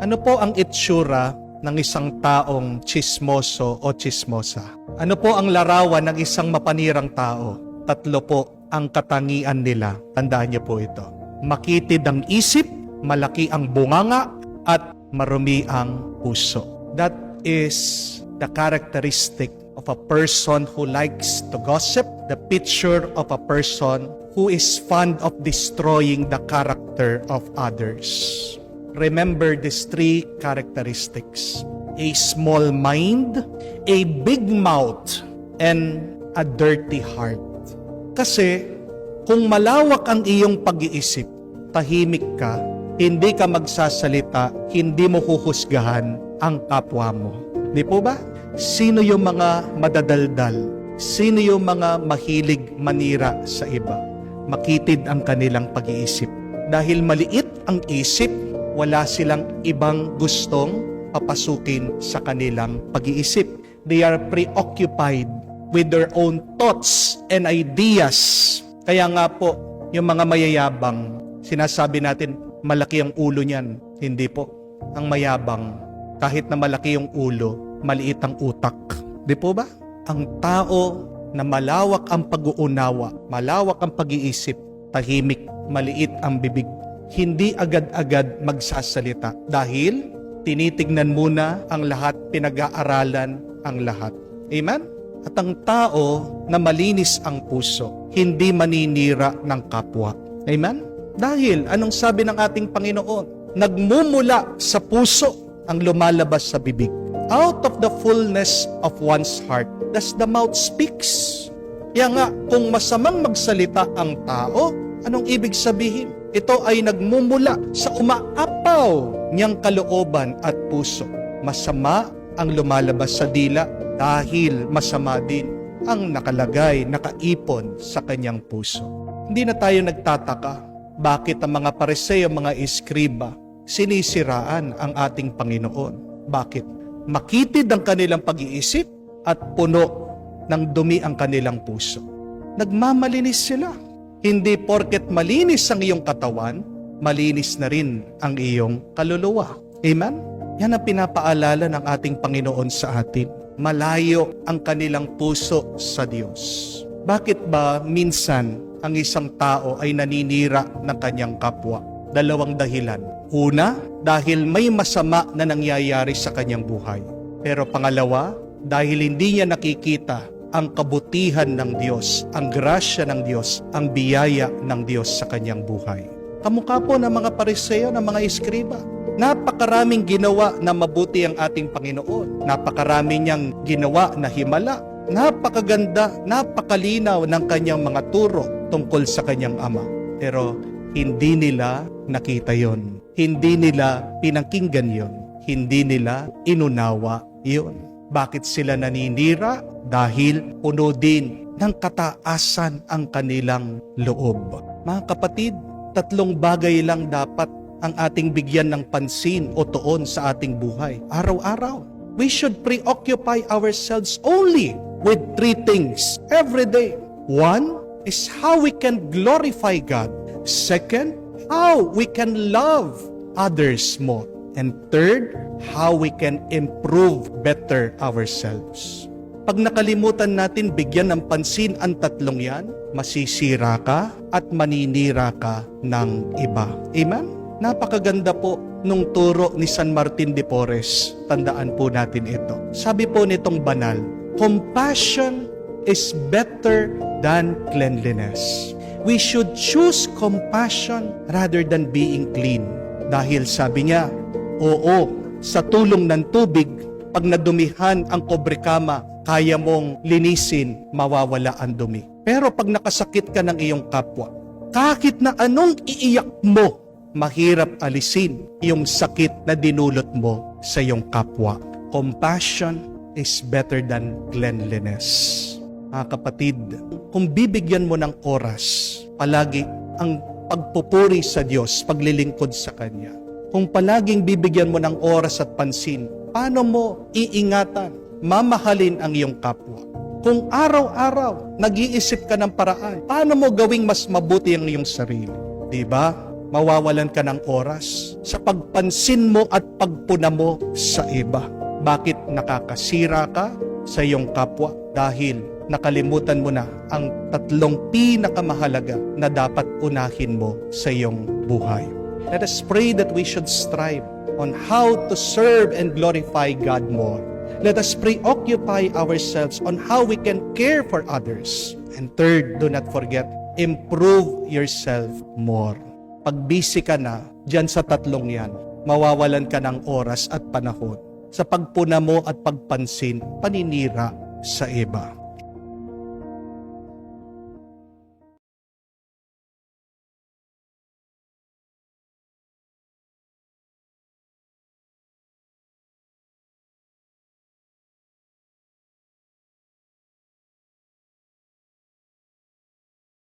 Ano po ang itsura ng isang taong chismoso o chismosa? Ano po ang larawan ng isang mapanirang tao? Tatlo po ang katangian nila. Tandaan niyo po ito. Makitid ang isip, malaki ang bunganga, at marumi ang puso. That is the characteristic of a person who likes to gossip, the picture of a person who is fond of destroying the character of others. Remember these three characteristics a small mind, a big mouth, and a dirty heart. Kasi kung malawak ang iyong pag-iisip, tahimik ka, hindi ka magsasalita, hindi mo huhusgahan ang kapwa mo. Di po ba? Sino yung mga madadaldal? Sino yung mga mahilig manira sa iba? Makitid ang kanilang pag-iisip. Dahil maliit ang isip, wala silang ibang gustong papasukin sa kanilang pag-iisip. They are preoccupied with their own thoughts and ideas. Kaya nga po, yung mga mayayabang, sinasabi natin, malaki ang ulo niyan. Hindi po. Ang mayabang, kahit na malaki yung ulo, maliit ang utak. Di po ba? Ang tao na malawak ang pag-uunawa, malawak ang pag-iisip, tahimik, maliit ang bibig. Hindi agad-agad magsasalita dahil tinitignan muna ang lahat, pinag-aaralan ang lahat. Amen? At ang tao na malinis ang puso, hindi maninira ng kapwa. Amen? Dahil, anong sabi ng ating Panginoon? Nagmumula sa puso ang lumalabas sa bibig. Out of the fullness of one's heart, does the mouth speaks. Kaya nga, kung masamang magsalita ang tao, anong ibig sabihin? Ito ay nagmumula sa umaapaw niyang kalooban at puso. Masama ang lumalabas sa dila dahil masama din ang nakalagay, nakaipon sa kanyang puso. Hindi na tayo nagtataka bakit ang mga pareseo, mga iskriba, sinisiraan ang ating Panginoon. Bakit? Makitid ang kanilang pag-iisip at puno ng dumi ang kanilang puso. Nagmamalinis sila. Hindi porket malinis ang iyong katawan, malinis na rin ang iyong kaluluwa. Amen? Yan ang pinapaalala ng ating Panginoon sa atin. Malayo ang kanilang puso sa Diyos. Bakit ba minsan ang isang tao ay naninira ng kanyang kapwa? Dalawang dahilan. Una, dahil may masama na nangyayari sa kanyang buhay. Pero pangalawa, dahil hindi niya nakikita ang kabutihan ng Diyos, ang grasya ng Diyos, ang biyaya ng Diyos sa kanyang buhay. Kamukha po ng mga pariseo, ng mga iskriba. Napakaraming ginawa na mabuti ang ating Panginoon. Napakarami niyang ginawa na himala. Napakaganda, napakalinaw ng kanyang mga turo tungkol sa kanyang ama. Pero hindi nila nakita yon. Hindi nila pinakinggan yon. Hindi nila inunawa yon. Bakit sila naninira? Dahil puno din ng kataasan ang kanilang loob. Mga kapatid, tatlong bagay lang dapat ang ating bigyan ng pansin o tuon sa ating buhay. Araw-araw. We should preoccupy ourselves only with three things every day. One is how we can glorify God. Second, how we can love others more. And third, how we can improve better ourselves. Pag nakalimutan natin bigyan ng pansin ang tatlong yan, masisira ka at maninira ka ng iba. Amen? Napakaganda po nung turo ni San Martin de Porres. Tandaan po natin ito. Sabi po nitong banal, compassion is better than cleanliness. We should choose compassion rather than being clean. Dahil sabi niya, oo, sa tulong ng tubig, pag nadumihan ang kobrekama, kaya mong linisin, mawawala ang dumi. Pero pag nakasakit ka ng iyong kapwa, kahit na anong iiyak mo, mahirap alisin yung sakit na dinulot mo sa iyong kapwa. Compassion is better than cleanliness. Mga kapatid, kung bibigyan mo ng oras, palagi ang pagpupuri sa Diyos, paglilingkod sa Kanya. Kung palaging bibigyan mo ng oras at pansin, paano mo iingatan, mamahalin ang iyong kapwa? Kung araw-araw nag-iisip ka ng paraan, paano mo gawing mas mabuti ang iyong sarili? Di ba? mawawalan ka ng oras sa pagpansin mo at pagpuna mo sa iba. Bakit nakakasira ka sa iyong kapwa? Dahil nakalimutan mo na ang tatlong pinakamahalaga na dapat unahin mo sa iyong buhay. Let us pray that we should strive on how to serve and glorify God more. Let us preoccupy ourselves on how we can care for others. And third, do not forget, improve yourself more. Pag busy ka na dyan sa tatlong yan, mawawalan ka ng oras at panahon sa pagpuna mo at pagpansin, paninira sa iba.